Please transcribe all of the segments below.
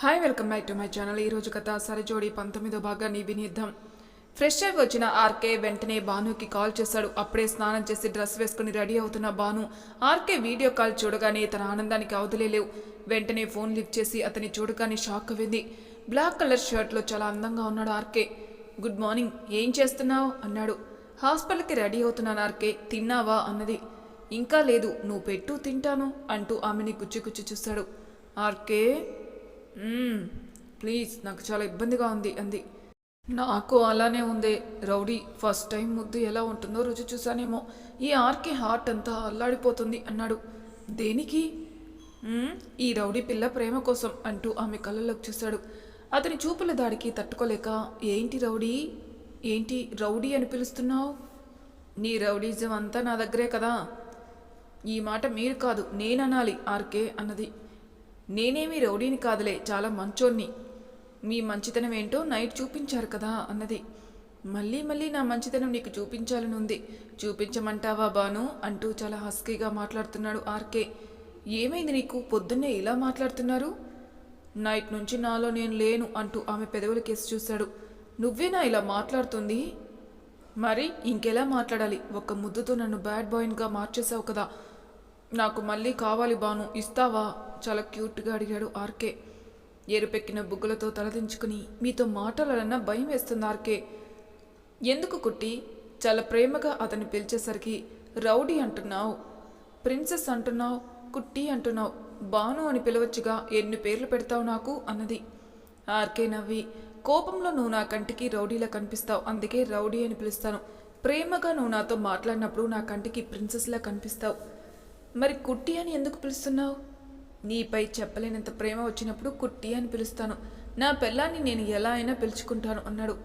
Hi welcome back to my channel ఈ రోజు కథ సరిజోడి పంతొమ్మిదో భాగాన్ని వినిద్దాం. ఫ్రెష్ వచ్చిన ఆర్కే వెంటనే భానుకి కాల్ చేశాడు. అప్పుడే స్నానం చేసి డ్రెస్ వేసుకుని రెడీ అవుతున్న భాను ఆర్కే వీడియో కాల్ చూడగానే తన ఆనందానికి అవదలేలేవు వెంటనే ఫోన్ లిఫ్ట్ చేసి అతని చూడగానే షాక్ అయింది బ్లాక్ కలర్ షర్ట్లో చాలా అందంగా ఉన్నాడు ఆర్కే. గుడ్ మార్నింగ్ ఏం చేస్తున్నావు? అన్నాడు. హాస్పిటల్కి రెడీ అవుతున్నాను ఆర్కే. తిన్నావా? అన్నది. ఇంకా లేదు నువ్వు పెట్టు తింటాను అంటూ ఆమెని గుచ్చి గుచ్చి చూశాడు. ఆర్కే ప్లీజ్ నాకు చాలా ఇబ్బందిగా ఉంది అంది. నాకు అలానే ఉంది రౌడీ. ఫస్ట్ టైం ముద్దు ఎలా ఉంటుందో రుచి చూసానేమో ఈ ఆర్కే హార్ట్ అంతా అల్లాడిపోతుంది అన్నాడు. దేనికి? ఈ రౌడీ పిల్ల ప్రేమ కోసం అంటూ ఆమె కళ్ళలోకి చూశాడు. అతని చూపుల దాడికి తట్టుకోలేక ఏంటి రౌడీ? ఏంటి రౌడీ అని పిలుస్తున్నావు? నీ రౌడీజం అంతా నా దగ్గరే కదా. ఈ మాట మీరు కాదు నేననాలి ఆర్కే అన్నది. నేనేమి రౌడీని కాదులే చాలా మంచోన్ని మీ మంచితనం ఏంటో నైట్ చూపించారు కదా అన్నది. మళ్ళీ మళ్ళీ నా మంచితనం నీకు చూపించాలని ఉంది. చూపించమంటావా బాను? అంటూ చాలా హస్కీగా మాట్లాడుతున్నాడు ఆర్కే. ఏమైంది నీకు? పొద్దున్నే ఇలా మాట్లాడుతున్నారు? నైట్ నుంచి నాలో నేను లేను అంటూ ఆమె పెదవుల కేసు చూశాడు. నువ్వేనా ఇలా మాట్లాడుతుంది? మరి ఇంకెలా మాట్లాడాలి? ఒక ముద్దుతో నన్ను బ్యాడ్ బాయ్గా మార్చేసావు కదా. నాకు మళ్ళీ కావాలి బాను ఇస్తావా? చాలా క్యూట్గా అడిగాడు ఆర్కే. ఎరుపెక్కిన బుగ్గలతో తలదించుకుని మీతో మాట్లాడాలన్నా భయం వేస్తుంది ఆర్కే. ఎందుకు కుట్టి? చాలా ప్రేమగా అతన్ని పిలిచేసరికి రౌడీ అంటున్నావు. ప్రిన్సెస్ అంటున్నావు కుట్టి అంటున్నావు. బాను అని పిలవచ్చుగా ఎన్ని పేర్లు పెడతావు నాకు? అన్నది. ఆర్కే నవ్వి కోపంలో నువ్వు నా కంటికి రౌడీలా కనిపిస్తావు. అందుకే రౌడీ అని పిలుస్తాను. ప్రేమగా నువ్వు నాతో మాట్లాడినప్పుడు నా కంటికి ప్రిన్సెస్లా కనిపిస్తావు. మరి కుట్టి అని ఎందుకు పిలుస్తున్నావు? నీపై చెప్పలేనంత ప్రేమ వచ్చినప్పుడు కుట్టి అని పిలుస్తాను. నా పిల్లాన్ని నేను ఎలా అయినా పిలుచుకుంటాను అన్నాడు.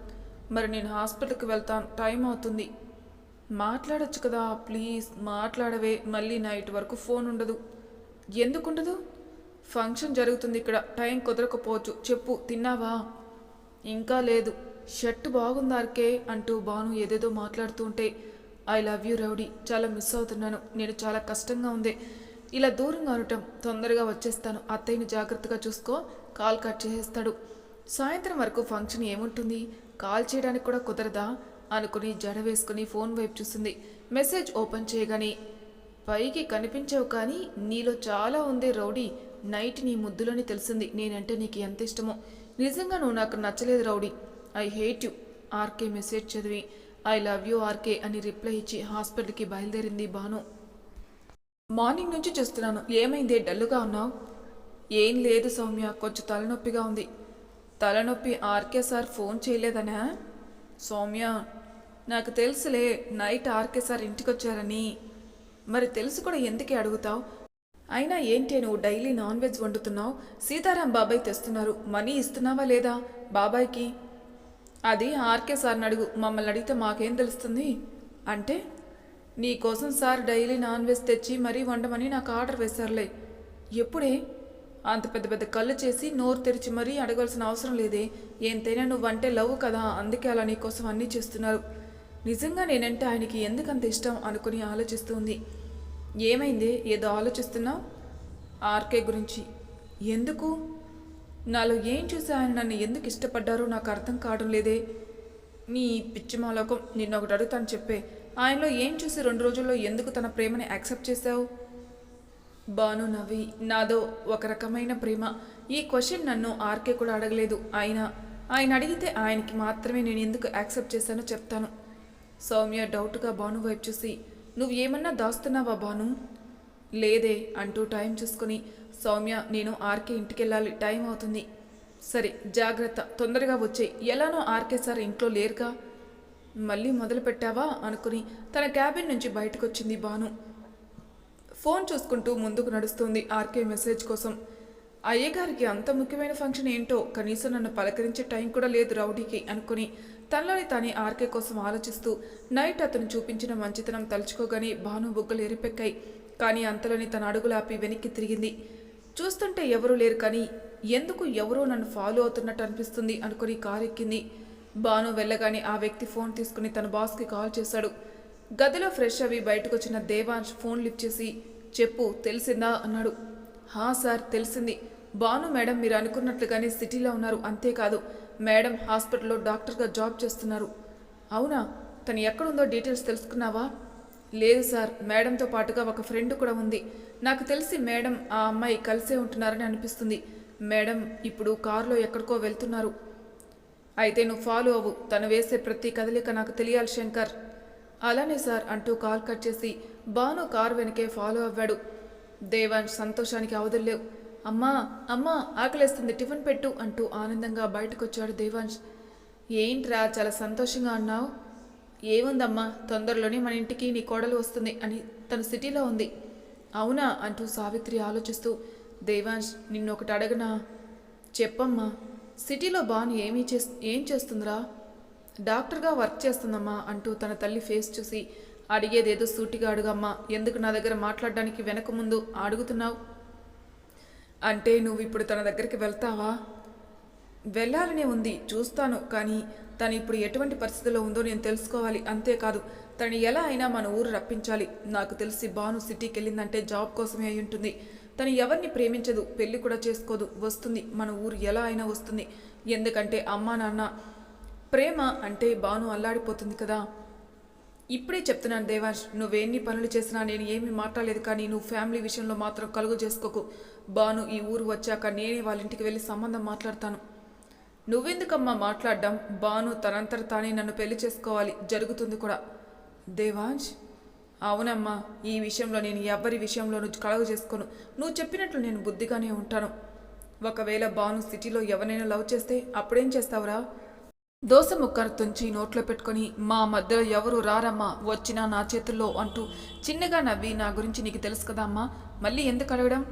మరి నేను హాస్పిటల్కి వెళ్తాను. టైం అవుతుంది. మాట్లాడచ్చు కదా ప్లీజ్ మాట్లాడవే. మళ్ళీ నైట్ వరకు ఫోన్ ఉండదు. ఎందుకుండదు? ఫంక్షన్ జరుగుతుంది ఇక్కడ. టైం కుదరకపోవచ్చు. చెప్పు తిన్నావా? ఇంకా లేదు. షర్ట్ బాగుందార్కే అంటూ బాను ఏదేదో మాట్లాడుతూ ఉంటే ఐ లవ్ యూ రౌడీ. చాలా మిస్ అవుతున్నాను. నేను చాలా కష్టంగా ఉంది. ఇలా దూరంగా ఉండటం తొందరగా వచ్చేస్తాను. అత్తయ్యని జాగ్రత్తగా చూసుకో. కాల్ కట్ చేసేస్తాడు. సాయంత్రం వరకు ఫంక్షన్ ఏముంటుంది? కాల్ చేయడానికి కూడా కుదరదా? అనుకుని జడ వేసుకుని ఫోన్ వైపు చూస్తుంది మెసేజ్ ఓపెన్ చేయగానే పైకి కనిపించవు కానీ నీలో చాలా ఉంది రౌడీ. నైట్ నీ ముద్దులోని తెలిసింది. నేనంటే నీకు ఎంత ఇష్టమో. నిజంగా నువ్వు నాకు నచ్చలేదు rowdy. I hate you. RK message చదివి ఐ లవ్ యూ ఆర్కే అని రిప్లై ఇచ్చి హాస్పిటల్కి బయలుదేరింది బాను మార్నింగ్ నుంచి చూస్తున్నాను. ఏమైంది? డల్లుగా ఉన్నావు? ఏం లేదు సౌమ్య. కొంచెం తలనొప్పిగా ఉంది. తలనొప్పి ఆర్కే సార్ ఫోన్ చేయలేదనా? సౌమ్య నాకు తెలుసులే నైట్ ఆర్కే సార్ ఇంటికి వచ్చారని మరి తెలుసు కూడా ఎందుకే అడుగుతావు? అయినా ఏంటి నువ్వు డైలీ నాన్ వెజ్ వండుతున్నావు? సీతారాం బాబాయ్ తెస్తున్నారు. మనీ ఇస్తున్నావా లేదా బాబాయ్కి? అది ఆర్కే సార్ని అడుగు. మమ్మల్ని అడిగితే మాకేం తెలుస్తుంది? అంటే నీకోసం సార్ డైలీ నాన్ వెజ్ తెచ్చి మరీ వండమని నాకు ఆర్డర్ వేశారులే. ఎప్పుడే? అంత పెద్ద పెద్ద కళ్ళు చేసి నోరు తెరిచి మరీ అడగాల్సిన అవసరం లేదే. ఎంతైనా నువ్వంటే లవ్ కదా అందుకే అలా నీకోసం అన్నీ చేస్తున్నారు. నిజంగా నేనంటే ఆయనకి ఎందుకంత ఇష్టం అనుకుని ఆలోచిస్తుంది ఏమైంది? ఏదో ఆలోచిస్తున్నావు? ఆర్కే గురించి. ఎందుకు? నాలో ఏం చూసి ఆయన నన్ను ఎందుకు ఇష్టపడ్డారో నాకు అర్థం కావడం లేదే. నీ పిచ్చిమాలోకం నిన్న ఒకటి అడుగుతాను చెప్పే. ఆయనలో ఏం చూసి రెండు రోజుల్లో ఎందుకు తన ప్రేమని యాక్సెప్ట్ చేశావు? బాను నవ్వి నాదో ఒక రకమైన ప్రేమ. ఈ క్వశ్చన్ నన్ను ఆర్కే కూడా అడగలేదు. ఆయన ఆయన అడిగితే ఆయనకి మాత్రమే నేను ఎందుకు యాక్సెప్ట్ చేశానో చెప్తాను. సౌమ్య డౌట్గా బాను వైపు చూసి నువ్వు ఏమన్నా దాస్తున్నావా బాను? లేదే అంటూ టైం చూసుకుని సౌమ్య నేను ఆర్కే ఇంటికెళ్ళాలి. టైం అవుతుంది. సరే జాగ్రత్త తొందరగా వచ్చే ఎలానో ఆర్కే సార్ ఇంట్లో లేరుగా. మళ్ళీ మొదలు పెట్టావా అనుకుని తన క్యాబిన్ నుంచి బయటకొచ్చింది భాను. బాను ఫోన్ చూసుకుంటూ ముందుకు నడుస్తుంది ఆర్కే మెసేజ్ కోసం. అయ్యగారికి అంత ముఖ్యమైన ఫంక్షన్ ఏంటో కనీసం నన్ను పలకరించే టైం కూడా లేదు రౌడీకి అనుకుని తనలోని తానే ఆర్కే కోసం ఆలోచిస్తూ నైట్ అతను చూపించిన మంచితనం తలుచుకోగానే భాను బుగ్గలు ఎరిపెక్కాయి కానీ అంతలోని తన అడుగులాపి వెనక్కి తిరిగింది. చూస్తుంటే ఎవరూ లేరు కానీ ఎందుకు ఎవరో నన్ను ఫాలో అవుతున్నట్టు అనిపిస్తుంది అనుకుని కారు ఎక్కింది బాను వెళ్ళగానే ఆ వ్యక్తి ఫోన్ తీసుకుని తన బాస్కి కాల్ చేశాడు. గదిలో ఫ్రెష్ అవి బయటకు వచ్చిన దేవాంశ్ ఫోన్ లిఫ్ట్ చేసి చెప్పు తెలిసిందా? అన్నాడు. హా సార్ తెలిసింది. బాను మేడం మీరు అనుకున్నట్లుగానే సిటీలో ఉన్నారు అంతేకాదు మేడం హాస్పిటల్లో డాక్టర్గా జాబ్ చేస్తున్నారు. అవునా? తను ఎక్కడుందో డీటెయిల్స్ తెలుసుకున్నావా? లేదు సార్ మేడంతో పాటుగా ఒక ఫ్రెండ్ కూడా ఉంది. నాకు తెలిసి మేడం ఆ అమ్మాయి కలిసే ఉంటున్నారని అనిపిస్తుంది. మేడం ఇప్పుడు కారులో ఎక్కడికో వెళ్తున్నారు. అయితే నువ్వు ఫాలో అవ్వు. తను వేసే ప్రతి కదలిక నాకు తెలియాలి శంకర్. అలానే సార్ అంటూ కాల్ కట్ చేసి బాను కార్ వెనకే ఫాలో అవ్వాడు. దేవాన్ సంతోషానికి అవధుల్లేవు అమ్మా అమ్మా ఆకలేస్తుంది టిఫిన్ పెట్టు అంటూ ఆనందంగా బయటకొచ్చాడు దేవాంశ్. ఏంట్రా చాలా సంతోషంగా అన్నావు ఏముందమ్మా తొందరలోనే మన ఇంటికి నీ కోడలు వస్తుంది అని తను సిటీలో ఉంది. అవునా అంటూ సావిత్రి ఆలోచిస్తూ. దేవాంశ్ నిన్ను ఒకటి అడగనా? చెప్పమ్మా. సిటీలో బాను ఏమీ చేస్ ఏం చేస్తుందిరా? డాక్టర్గా వర్క్ చేస్తుందమ్మా అంటూ తన తల్లి ఫేస్ చూసి అడిగేదేదో సూటిగా అడుగమ్మా ఎందుకు నా దగ్గర మాట్లాడడానికి వెనక ముందు అడుగుతున్నావు? అంటే నువ్వు ఇప్పుడు తన దగ్గరికి వెళ్తావా? వెళ్ళాలనే ఉంది చూస్తాను కానీ తను ఇప్పుడు ఎటువంటి పరిస్థితిలో ఉందో నేను తెలుసుకోవాలి అంతేకాదు తను ఎలా అయినా మన ఊరు రప్పించాలి. నాకు తెలిసి బాను సిటీకి వెళ్ళిందంటే జాబ్ కోసమే అయి ఉంటుంది. తను ఎవరిని ప్రేమించదు పెళ్ళి కూడా చేసుకోదు వస్తుంది. మన ఊరు ఎలా అయినా వస్తుంది. ఎందుకంటే అమ్మా నాన్న ప్రేమ అంటే బాను అల్లాడిపోతుంది కదా. ఇప్పుడే చెప్తున్నాను దేవాష్ నువ్వేన్ని పనులు చేసినా నేను ఏమీ మాట్లాడలేదు కానీ నువ్వు ఫ్యామిలీ విషయంలో మాత్రం కలుగు చేసుకోకు. బాను ఈ ఊరు వచ్చాక నేనే వాళ్ళ ఇంటికి వెళ్ళి సంబంధం మాట్లాడతాను. నువ్వెందుకమ్మా మాట్లాడడం? బాను తనంతర తానే నన్ను పెళ్ళి చేసుకోవాలి. జరుగుతుంది కూడా. దేవాంశ్? అవునమ్మా ఈ విషయంలో నేను ఎవ్వరి విషయంలోనూ కలగ చేసుకోను. నువ్వు చెప్పినట్లు నేను బుద్ధిగానే ఉంటాను. ఒకవేళ బాను సిటీలో ఎవరైనా లవ్ చేస్తే అప్పుడేం చేస్తావురా? దోశ ముక్కను తుంచి నోట్లో పెట్టుకొని మా మధ్యలో ఎవరు రారమ్మా వచ్చినా నా చేతుల్లో అంటూ చిన్నగా నవ్వి నా గురించి నీకు తెలుసు కదా అమ్మా మళ్ళీ ఎందుకు అడగడం?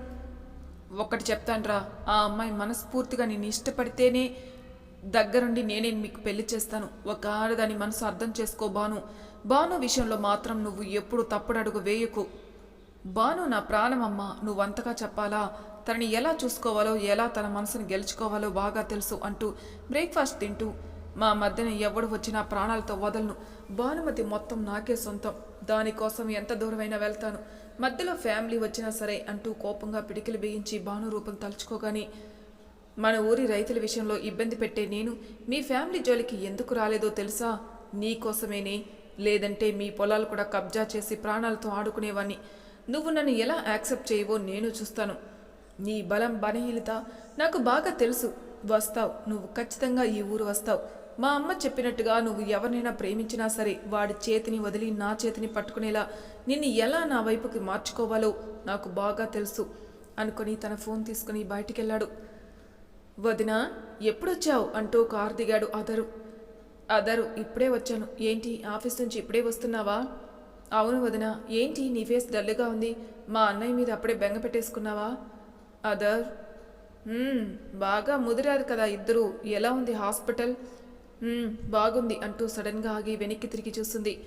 ఒక్కటి చెప్తానురా ఆ అమ్మాయి మనస్ఫూర్తిగా నేను ఇష్టపడితేనే దగ్గరుండి నేనే మీకు పెళ్ళి చేస్తాను. ఒక ఆడదాని మనసు అర్థం చేసుకో బాను విషయంలో మాత్రం నువ్వు ఎప్పుడు తప్పుడు అడుగు వేయకు. బాను నా ప్రాణమమ్మ నువ్వంతగా చెప్పాలా? తనని ఎలా చూసుకోవాలో ఎలా తన మనసుని గెలుచుకోవాలో బాగా తెలుసు అంటూ బ్రేక్ఫాస్ట్ తింటూ మా మధ్యన ఎవడు వచ్చినా ప్రాణాలతో వదలను. భానుమతి మొత్తం నాకే సొంతం. దానికోసం ఎంత దూరమైనా వెళ్తాను. మధ్యలో ఫ్యామిలీ వచ్చినా సరే అంటూ కోపంగా పిడికిలు బిగించి భాను రూపం తలుచుకోగాని మన ఊరి రైతుల విషయంలో ఇబ్బంది పెట్టే నేను మీ ఫ్యామిలీ జోలికి ఎందుకు రాలేదో తెలుసా? నీకోసమేనే లేదంటే మీ పొలాలు కూడా కబ్జా చేసి ప్రాణాలతో ఆడుకునేవాణ్ణి. నువ్వు నన్ను ఎలా యాక్సెప్ట్ చేయవో నేను చూస్తాను. నీ బలం బలహీనత నాకు బాగా తెలుసు. వస్తావు. నువ్వు ఖచ్చితంగా ఈ ఊరు వస్తావు. మా అమ్మ చెప్పినట్టుగా నువ్వు ఎవరినైనా ప్రేమించినా సరే వాడి చేతిని వదిలి నా చేతిని పట్టుకునేలా నిన్ను ఎలా నా వైపుకి మార్చుకోవాలో నాకు బాగా తెలుసు అనుకొని తన ఫోన్ తీసుకుని బయటికెళ్ళాడు. వదినా ఎప్పుడొచ్చావు? అంటూ కారు దిగాడు అదరు అదరు ఇప్పుడే వచ్చాను. ఏంటి? ఆఫీస్ నుంచి ఇప్పుడే వస్తున్నావా? అవును వదినా. ఏంటి? నీ ఫేస్ డల్గా ఉంది. మా అన్నయ్య మీద అప్పుడే బెంగ పెట్టేసుకున్నావా? అదర్ బాగా ముదిరారు కదా ఇద్దరు. ఎలా ఉంది హాస్పిటల్? బాగుంది అంటూ సడన్గా ఆగి వెనక్కి తిరిగి చూస్తుంది.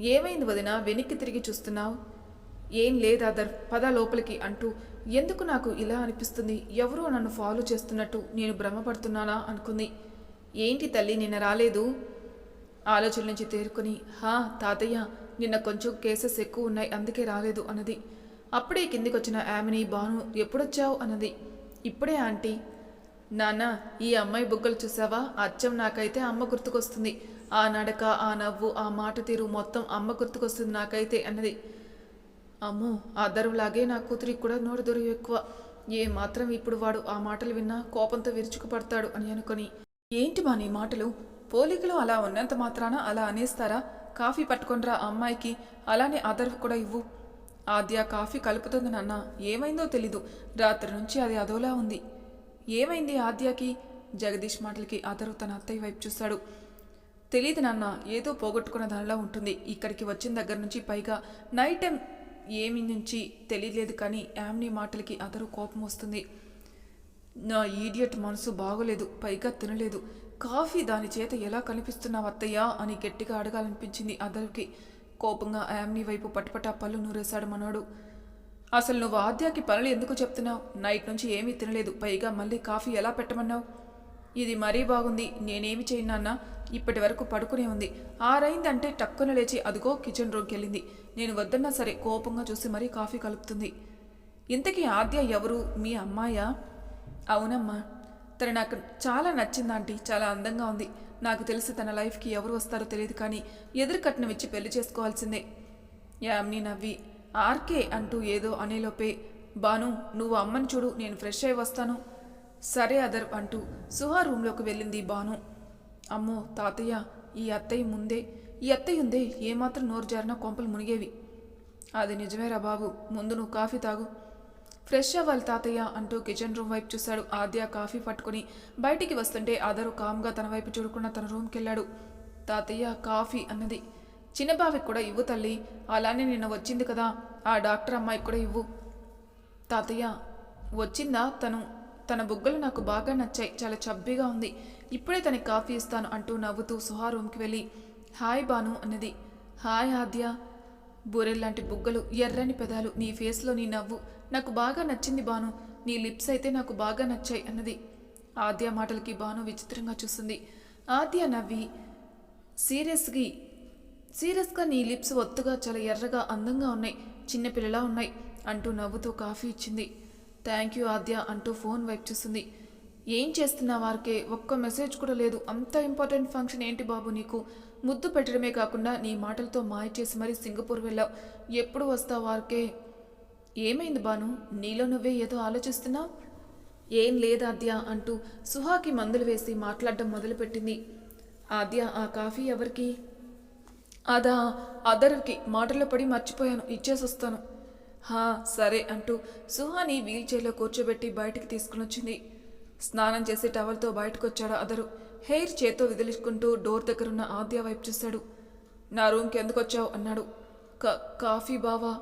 ఏమైంది వదినా? వెనక్కి తిరిగి చూస్తున్నావు? ఏం లేదు అదర్ పద లోపలికి అంటూ ఎందుకు నాకు ఇలా అనిపిస్తుంది? ఎవరో నన్ను ఫాలో చేస్తున్నట్టు నేను భ్రమపడుతున్నానా? అనుకుంది. ఏంటి తల్లి నిన్న రాలేదు? ఆలోచన నుంచి తేరుకొని హా తాతయ్య నిన్న కొంచెం కేసెస్ ఎక్కువ ఉన్నాయి అందుకే రాలేదు అన్నది. అప్పుడే కిందికి వచ్చిన ఆమెని బాను ఎప్పుడొచ్చావు? అన్నది. ఇప్పుడే ఆంటీ. నాన్న ఈ అమ్మాయి బుగ్గలు చూసావా? అచ్చం నాకైతే అమ్మ గుర్తుకొస్తుంది. ఆ నడక ఆ నవ్వు ఆ మాట తీరు మొత్తం అమ్మ గుర్తుకొస్తుంది నాకైతే అన్నది. అమ్మో ఆ దరువులాగే నా కూతురికి కూడా నోరు దొరువు ఎక్కువ. ఏ మాత్రం ఇప్పుడు వాడు ఆ మాటలు విన్నా కోపంతో విరుచుకుపడతాడు అని అనుకొని ఏంటి మా నీ మాటలు? పోలికలు అలా ఉన్నంత మాత్రాన అలా అనేస్తారా? కాఫీ పట్టుకొనిరా అమ్మాయికి. అలానే అదర్వ్ కూడా ఇవ్వు. ఆద్య కాఫీ కలుపుతుంది నాన్న. ఏమైందో తెలీదు. రాత్రి నుంచి అది అదోలా ఉంది. ఏమైంది ఆద్యకి? జగదీష్ మాటలకి అదరు తన అత్తయ్య వైపు చూశాడు తెలియదు నాన్న. ఏదో పోగొట్టుకున్న దానిలా ఉంటుంది. ఇక్కడికి వచ్చిన దగ్గర నుంచి పైగా నైట్ టైం ఏమి నుంచి తెలియలేదు కానీ యామ్ని మాటలకి అదరు కోపం వస్తుంది. నా ఈడియట్ మనసు బాగోలేదు పైగా తినలేదు. కాఫీ దాని చేత ఎలా కనిపిస్తున్నావు అత్తయ్యా? అని గట్టిగా అడగాలనిపించింది అదర్కి కోపంగా యామ్ని వైపు పటపటా పళ్ళు నూరేశాడు మనోడు. అసలు నువ్వు ఆద్యాకి పనులు ఎందుకు చెప్తున్నావు? నైట్ నుంచి ఏమీ తినలేదు పైగా మళ్ళీ కాఫీ ఎలా పెట్టమన్నావు? ఇది మరీ బాగుంది నేనేమి చేయను నాన్న? ఇప్పటి వరకు పడుకునే ఉంది. ఆరైందంటే టక్కున లేచి అదిగో కిచెన్ రూమ్కి వెళ్ళింది. నేను వద్దన్నా సరే కోపంగా చూసి మరీ కాఫీ కలుపుతుంది. ఇంతకీ ఆద్య ఎవరు? మీ అమ్మాయా? అవునమ్మా. తను నాకు చాలా నచ్చింది ఆంటీ చాలా అందంగా ఉంది. నాకు తెలిసి తన లైఫ్కి ఎవరు వస్తారో తెలియదు కానీ ఎదురు కట్నం ఇచ్చి పెళ్ళి చేసుకోవాల్సిందే. యామ్ని నవ్వి. ఆర్కే అంటూ ఏదో అనేలోపే బాను నువ్వు అమ్మని చూడు నేను ఫ్రెష్ అయి వస్తాను. సరే అదర్ అంటూ సుహా రూమ్లోకి వెళ్ళింది బాను. అమ్మో తాతయ్య ఈ అత్తయ్య ముందే ఈ అత్తయ్య ఉందే ఏమాత్రం నోరు జారినా కొంపలు మునిగేవి. అది నిజమేరా బాబు ముందు నువ్వు కాఫీ తాగు. ఫ్రెష్ అవ్వాలి తాతయ్య అంటూ కిచెన్ రూమ్ వైపు చూశాడు. ఆద్య కాఫీ పట్టుకుని బయటికి వస్తుంటే ఆదరు కామ్గా తన వైపు చూడకుండా తన రూమ్కి వెళ్ళాడు తాతయ్య కాఫీ అన్నది. చిన్న బావికి కూడా ఇవ్వు తల్లి. అలానే నిన్న వచ్చింది కదా. ఆ డాక్టర్ అమ్మాయికి కూడా ఇవ్వు. తాతయ్య వచ్చిందా? తను తన బుగ్గలు నాకు బాగా నచ్చాయి. చాలా చబ్బీగా ఉంది. ఇప్పుడే తనకి కాఫీ ఇస్తాను అంటూ నవ్వుతూ సుహా రూమ్కి వెళ్ళి హాయ్ బాను అన్నది. హాయ్ ఆద్య. బూరెల్లాంటి బుగ్గలు ఎర్రని పెదాలు నీ ఫేస్లో నీ నవ్వు. నాకు బాగా నచ్చింది బాను నీ లిప్స్ అయితే నాకు బాగా నచ్చాయి అన్నది. ఆద్య మాటలకి బాను విచిత్రంగా చూస్తుంది. ఆద్య నవ్వి సీరియస్గా సీరియస్గా నీ లిప్స్ ఒత్తుగా చాలా ఎర్రగా అందంగా ఉన్నాయి. చిన్నపిల్లలా ఉన్నాయి అంటూ నవ్వుతూ కాఫీ ఇచ్చింది. థ్యాంక్ యూ ఆద్య అంటూ ఫోన్ వైపు చూస్తుంది. ఏం చేస్తున్నా వారికే ఒక్క మెసేజ్ కూడా లేదు. అంత ఇంపార్టెంట్ ఫంక్షన్ ఏంటి బాబు నీకు? ముద్దు పెట్టడమే కాకుండా నీ మాటలతో మాయ చేసి మరీ సింగపూర్ వెళ్ళావు. ఎప్పుడు వస్తావు వారికే ఏమైంది బాను? నీలో నువ్వే ఏదో ఆలోచిస్తున్నావు? ఏం లేదు ఆద్య అంటూ సుహాకి మందులు వేసి మాట్లాడడం మొదలుపెట్టింది. ఆద్య ఆ కాఫీ ఎవరికి? అదా అదర్కి. మాటలో పడి మర్చిపోయాను. ఇచ్చేసి వస్తాను హా సరే అంటూ సుహాని వీల్ చైర్లో కూర్చోబెట్టి బయటికి తీసుకుని వచ్చింది స్నానం చేసి టవల్తో బయటకొచ్చాడు అదరు. హెయిర్ చేత్తో విదిలించుకుంటూ డోర్ దగ్గరున్న ఆద్య వైపు చూశాడు. నా రూమ్కి ఎందుకు వచ్చావు అన్నాడు. క కాఫీ బావా?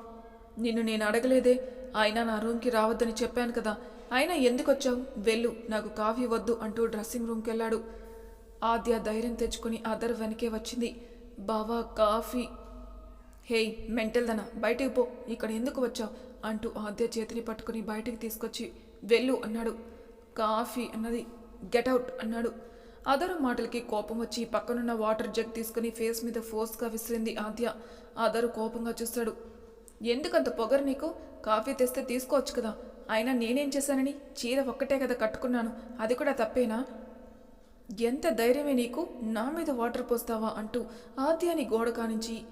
నిన్ను నేను అడగలేదే. అయినా నా రూమ్కి రావద్దని చెప్పాను కదా. అయినా ఎందుకు వచ్చావు వెళ్ళు నాకు కాఫీ వద్దు అంటూ డ్రెస్సింగ్ రూమ్కి వెళ్ళాడు ఆద్య ధైర్యం తెచ్చుకుని అదర్ వెనకే వచ్చింది. బావా కాఫీ. హేయ్ మెంటల్దన బయటికి పో ఇక్కడ ఎందుకు వచ్చావు? అంటూ ఆద్య చేతిని పట్టుకుని బయటికి తీసుకొచ్చి వెళ్ళు అన్నాడు. కాఫీ అన్నది గెట్ అవుట్ అన్నాడు. అదరు మాటలకి కోపం వచ్చి పక్కనున్న వాటర్ జగ్ తీసుకుని ఫేస్ మీద ఫోర్స్గా విసిరింది ఆద్య. అదరు కోపంగా చూస్తాడు. ఎందుకంత పొగరు నీకు? కాఫీ తెస్తే తీసుకోవచ్చు కదా. అయినా నేనేం చేశానని? చీర ఒక్కటే కదా కట్టుకున్నాను. అది కూడా తప్పేనా? ఎంత ధైర్యమే నీకు? నా మీద వాటర్ పోస్తావా అంటూ ఆద్యాని గోడ కానించి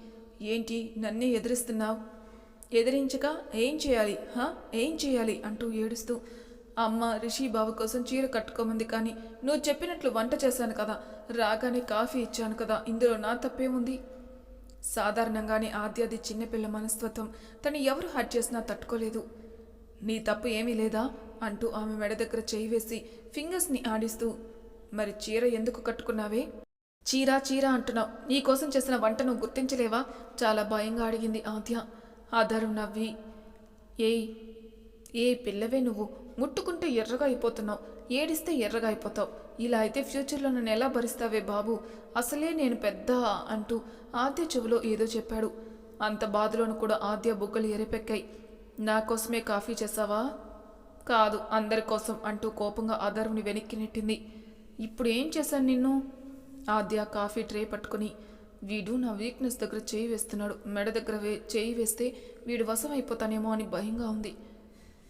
ఏంటి? నన్నే ఎదిరిస్తున్నావు? ఎదిరించక ఏం చేయాలి? హా? ఏం చేయాలి? అంటూ ఏడుస్తూ అమ్మ రిషి బావ కోసం చీర కట్టుకోమంది కానీ నువ్వు చెప్పినట్లు వంట చేశాను కదా. రాగానే కాఫీ ఇచ్చాను కదా. ఇందులో నా తప్పేముంది? సాధారణంగానే ఆద్యాది చిన్నపిల్ల మనస్తత్వం తను ఎవరు హట్ చేసినా తట్టుకోలేదు. నీ తప్పు ఏమీ లేదా? అంటూ ఆమె మెడ దగ్గర చేయి వేసి ఫింగర్స్ని ఆడిస్తూ మరి చీర ఎందుకు కట్టుకున్నావే? చీర చీర అంటున్నావు. నీకోసం చేసిన వంట నువ్వు గుర్తించలేవా? చాలా భయంగా అడిగింది ఆద్య. ఆధారం నవ్వి ఏయ్ ఏ పిల్లవే నువ్వు. ముట్టుకుంటే ఎర్రగా అయిపోతున్నావు. ఏడిస్తే ఎర్రగా అయిపోతావు. ఇలా అయితే ఫ్యూచర్లో నన్ను ఎలా భరిస్తావే బాబు? అసలే నేను పెద్ద అంటూ ఆద్య చెవిలో ఏదో చెప్పాడు. అంత బాధలోను కూడా ఆద్య బుగ్గలు ఎరిపెక్కాయి నా కోసమే కాఫీ చేసావా? కాదు అందరి కోసం అంటూ కోపంగా అధర్వుని వెనక్కి నెట్టింది. ఇప్పుడు ఏం చేశాను నిన్ను? ఆద్య కాఫీ ట్రే పట్టుకుని వీడు నా వీక్నెస్ దగ్గర చేయి వేస్తున్నాడు. మెడ దగ్గర వే చేయి వేస్తే వీడు వశమైపోతానేమో అని భయంగా ఉంది.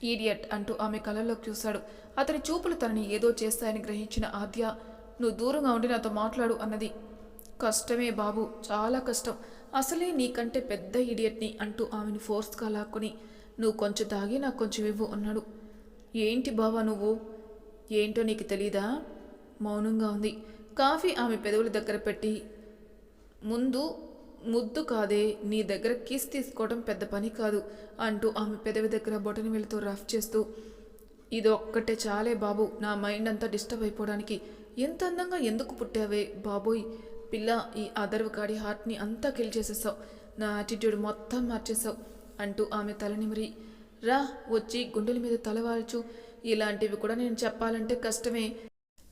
ఈడియట్ అంటూ ఆమె కళ్ళలోకి చూశాడు. అతని చూపులు తనని ఏదో చేస్తాయని గ్రహించిన ఆద్య నువ్వు దూరంగా ఉండి నాతో మాట్లాడు అన్నది. కష్టమే బాబు చాలా కష్టం. అసలే నీకంటే పెద్ద ఈడియట్ని అంటూ ఆమెను ఫోర్స్గా లాక్కుని నువ్వు కొంచెం తాగి నాకు కొంచెం ఇవ్వు అన్నాడు. ఏంటి బావా నువ్వు? ఏంటో నీకు తెలీదా? మౌనంగా ఉంది. కాఫీ ఆమె పెదవుల దగ్గర పెట్టి ముందు ముద్దు కాదే నీ దగ్గర కిస్ తీసుకోవడం పెద్ద పని కాదు అంటూ ఆమె పెదవి దగ్గర బొటని వెళుతూ రఫ్ చేస్తూ ఇది ఒక్కటే చాలే బాబు నా మైండ్ అంతా డిస్టర్బ్ అయిపోవడానికి. ఎంత అందంగా ఎందుకు పుట్టావే బాబోయ్? పిల్ల ఈ అదర్వ కాడి హార్ట్ని అంతా కిల్ చేసేసావు. నా యాటిట్యూడ్ మొత్తం మార్చేసావు అంటూ ఆమె తలనిమిరి రా వచ్చి గుండెల మీద తలవాల్చు ఇలాంటివి కూడా నేను చెప్పాలంటే కష్టమే.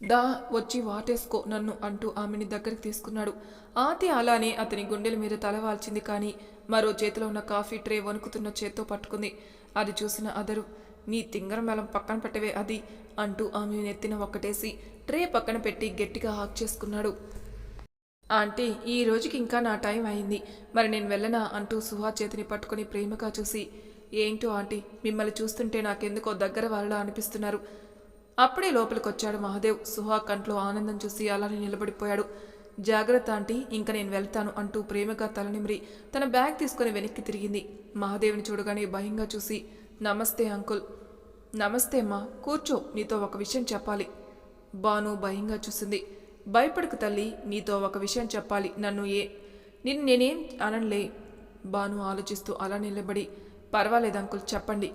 దా వచ్చి వాటేసుకో నన్ను అంటూ ఆమెని దగ్గరికి తీసుకున్నాడు. ఆతి అలానే అతని గుండెల మీద తలవాల్చింది కానీ మరో చేతిలో ఉన్న కాఫీ ట్రే వణుకుతున్న చేత్తో పట్టుకుంది. అది చూసిన అదరు నీ తింగరం పక్కన పెట్టవే అది అంటూ ఆమె నెత్తిన ఒక్కటేసి ట్రే పక్కన పెట్టి గట్టిగా హాక్ చేసుకున్నాడు. ఆంటీ ఈ రోజుకి ఇంకా నా టైం అయింది. మరి నేను వెళ్ళనా? అంటూ సుహా చేతిని పట్టుకుని ప్రేమగా చూసి ఏంటో ఆంటీ మిమ్మల్ని చూస్తుంటే నాకెందుకో దగ్గర వాళ్ళ అనిపిస్తున్నారు. అప్పుడే లోపలికొచ్చాడు మహాదేవ్. సుహా కంట్లో ఆనందం చూసి అలానే నిలబడిపోయాడు. జాగ్రత్త ఆంటీ ఇంకా నేను వెళ్తాను అంటూ ప్రేమగా తలనిమిరి తన బ్యాగ్ తీసుకుని వెనక్కి తిరిగింది. మహాదేవ్ని చూడగానే భయంగా చూసి నమస్తే అంకుల్. నమస్తే అమ్మా కూర్చో నీతో ఒక విషయం చెప్పాలి. బాను భయంగా చూసింది. భయపడకు తల్లి నీతో ఒక విషయం చెప్పాలి. నన్ను ఏ నిన్ను నేనేం అనలే బాను ఆలోచిస్తూ అలా నిలబడి పర్వాలేదు అంకుల్ చెప్పండి.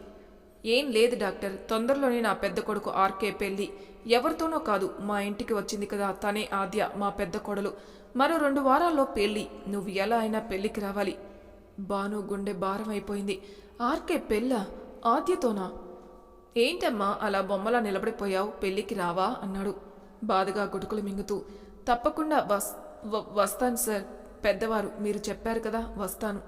ఏం లేదు డాక్టర్ తొందరలోనే నా పెద్ద కొడుకు ఆర్కే పెళ్ళి. ఎవరితోనో కాదు మా ఇంటికి వచ్చింది కదా తనే ఆద్య మా పెద్ద కొడలు. మరో రెండు వారాల్లో పెళ్ళి. నువ్వు ఎలా అయినా పెళ్ళికి రావాలి. బాను గుండె భారం అయిపోయింది ఆర్కే పెళ్ళ? ఆద్యతోనా? ఏంటమ్మా అలా బొమ్మలా నిలబడిపోయావు పెళ్ళికి రావా? అన్నాడు. బాధగా గుడుకులు మింగుతూ. తప్పకుండా వస్ వ- వస్తాను సార్. పెద్దవారు మీరు చెప్పారు కదా వస్తాను.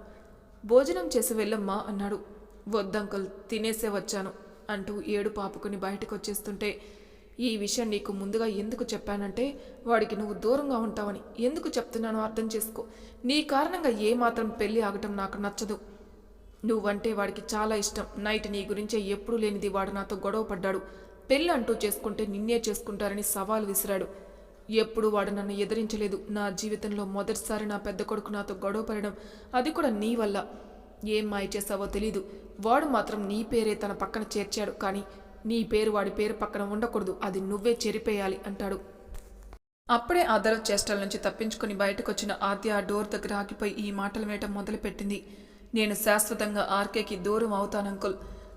భోజనం చేసి వెళ్ళమ్మా అన్నాడు. వద్దంకుల్ తినేసే వచ్చాను అంటూ ఏడు పాపుకుని బయటకు వచ్చేస్తుంటే ఈ విషయం నీకు ముందుగా ఎందుకు చెప్పానంటే వాడికి నువ్వు దూరంగా ఉంటావని ఎందుకు చెప్తున్నానో అర్థం చేసుకో. నీ కారణంగా ఏమాత్రం పెళ్ళి ఆగటం నాకు నచ్చదు. నువ్వంటే వాడికి చాలా ఇష్టం. నైట్ నీ గురించే ఎప్పుడూ లేనిది వాడు నాతో గొడవ పడ్డాడు. పెళ్ళి అంటూ చేసుకుంటే నిన్నే చేసుకుంటారని సవాల్ విసిరాడు. ఎప్పుడు వాడు నన్ను ఎదిరించలేదు. నా జీవితంలో మొదటిసారి నా పెద్ద కొడుకు నాతో గొడవ పడడం అది కూడా నీ వల్ల. ఏం మాయ చేసావో తెలీదు. వాడు మాత్రం నీ పేరే తన పక్కన చేర్చాడు. కానీ నీ పేరు వాడి పేరు పక్కన ఉండకూడదు. అది నువ్వే చెరిపేయాలి అంటాడు. అప్పుడే ఆ చేష్టల నుంచి తప్పించుకుని బయటకొచ్చిన ఆద్య డోర్ దగ్గర ఆగిపోయి ఈ మాటలు వేయటం మొదలుపెట్టింది. నేను శాశ్వతంగా ఆర్కేకి దూరం అవుతాను అంకుల్.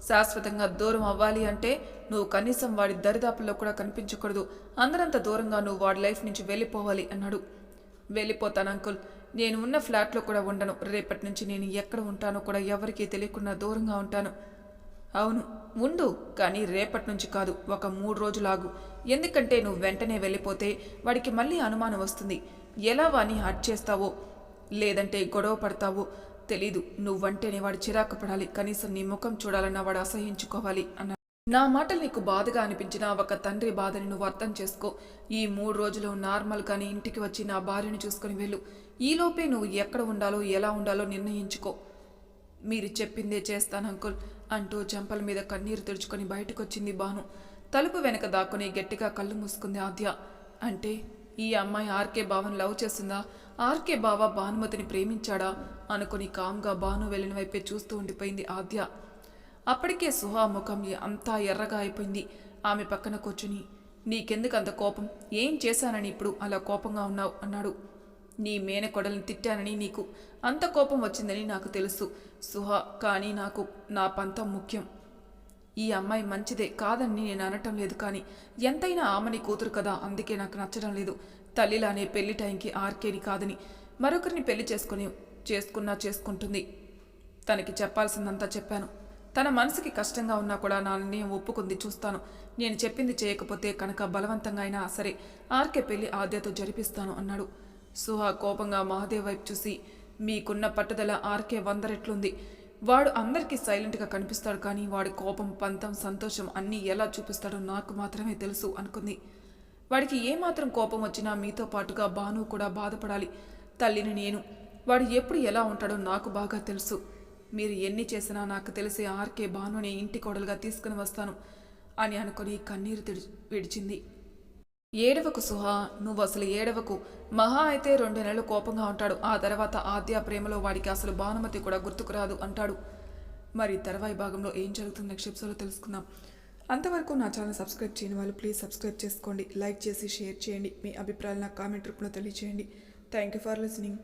శాశ్వతంగా దూరం అవ్వాలి అంటే నువ్వు కనీసం వాడి దరిదాపుల్లో కూడా కనిపించకూడదు. అందరంత దూరంగా నువ్వు వాడి లైఫ్ నుంచి వెళ్ళిపోవాలి అన్నాడు. వెళ్ళిపోతాను అంకుల్. నేను ఉన్న ఫ్లాట్లో కూడా ఉండను. రేపటి నుంచి నేను ఎక్కడ ఉంటానో కూడా ఎవరికీ తెలియకుండా దూరంగా ఉంటాను. అవును ఉండు కానీ రేపటి నుంచి కాదు. ఒక మూడు రోజులాగు ఎందుకంటే నువ్వు వెంటనే వెళ్ళిపోతే వాడికి మళ్ళీ అనుమానం వస్తుంది. ఎలా వాని హట్ చేస్తావో? లేదంటే గొడవ పడతావో? తెలీదు. నువ్వంటేనే వాడు చిరాకు పడాలి. కనీసం నీ ముఖం చూడాలన్నా వాడు అసహించుకోవాలి అన్న నా మాటలు నీకు బాధగా అనిపించినా ఒక తండ్రి బాధని నువ్వు అర్థం చేసుకో. ఈ మూడు రోజులు నార్మల్గానే ఇంటికి వచ్చి నా భార్యను చూసుకుని వెళ్ళు. ఈలోపే నువ్వు ఎక్కడ ఉండాలో ఎలా ఉండాలో నిర్ణయించుకో. మీరు చెప్పిందే చేస్తాను అంకుల్ అంటూ చెంపల మీద కన్నీరు తుడుచుకొని బయటకొచ్చింది బాను తలుపు వెనక దాక్కుని గట్టిగా కళ్ళు మూసుకుంది ఆద్య. అంటే ఈ అమ్మాయి ఆర్కే బావను లవ్ చేస్తుందా? ఆర్కే బావ భానుమతిని ప్రేమించాడా? అనుకుని కామ్గా బాను వెళ్ళిన వైపే చూస్తూ ఉండిపోయింది ఆద్య. అప్పటికే సుహా ముఖం అంతా ఎర్రగా అయిపోయింది. ఆమె పక్కన కూర్చుని నీకెందుకు అంత కోపం? ఏం చేశానని ఇప్పుడు అలా కోపంగా ఉన్నావు? అన్నాడు. నీ మేనకొడల్ని తిట్టానని నీకు అంత కోపం వచ్చిందని నాకు తెలుసు. సుహా కానీ నాకు నా పంతం ముఖ్యం. ఈ అమ్మాయి మంచిదే కాదని నేను అనటం లేదు కానీ ఎంతైనా ఆమెని కూతురు కదా అందుకే నాకు నచ్చడం లేదు. తల్లిలానే పెళ్ళి టైంకి ఆర్కేని కాదని మరొకరిని పెళ్ళి చేసుకుని చేసుకున్నా చేసుకుంటుంది. తనకి చెప్పాల్సిందంతా చెప్పాను. తన మనసుకి కష్టంగా ఉన్నా కూడా నా నిర్ణయం ఒప్పుకుంది చూస్తాను. నేను చెప్పింది చేయకపోతే కనుక బలవంతంగా అయినా సరే ఆర్కే పెళ్ళి ఆద్యతో జరిపిస్తాను అన్నాడు. సుహా కోపంగా మహాదేవ్ వైపు చూసి మీకున్న పట్టుదల ఆర్కే వందరెట్లుంది. వాడు అందరికీ సైలెంట్గా కనిపిస్తాడు కానీ వాడి కోపం పంతం సంతోషం అన్నీ ఎలా చూపిస్తాడో నాకు మాత్రమే తెలుసు అనుకుంది. వాడికి ఏమాత్రం కోపం వచ్చినా మీతో పాటుగా బాను కూడా బాధపడాలి. తల్లిని నేను వాడు ఎప్పుడు ఎలా ఉంటాడో నాకు బాగా తెలుసు. మీరు ఎన్ని చేసినా నాకు తెలిసి ఆర్కే భానుని ఇంటి కోడలుగా తీసుకుని వస్తాను అని అనుకుని కన్నీరు విడిచింది. ఏడవకు సుహా నువ్వు అసలు ఏడవకు. మహా అయితే రెండు నెలలు కోపంగా ఉంటాడు. ఆ తర్వాత ఆద్య ప్రేమలో వాడికి అసలు భానుమతి కూడా గుర్తుకురాదు అంటాడు. మరి తర్వాయి భాగంలో ఏం జరుగుతుంది నెక్స్ట్ ఎపిసోడ్లో తెలుసుకుందాం. అంతవరకు నా ఛానల్ సబ్స్క్రైబ్ చేయని వాళ్ళు ప్లీజ్ సబ్స్క్రైబ్ చేసుకోండి. లైక్ చేసి షేర్ చేయండి. మీ అభిప్రాయాలు నాకు కామెంట్ రూపంలో తెలియచేయండి. Thank you for listening.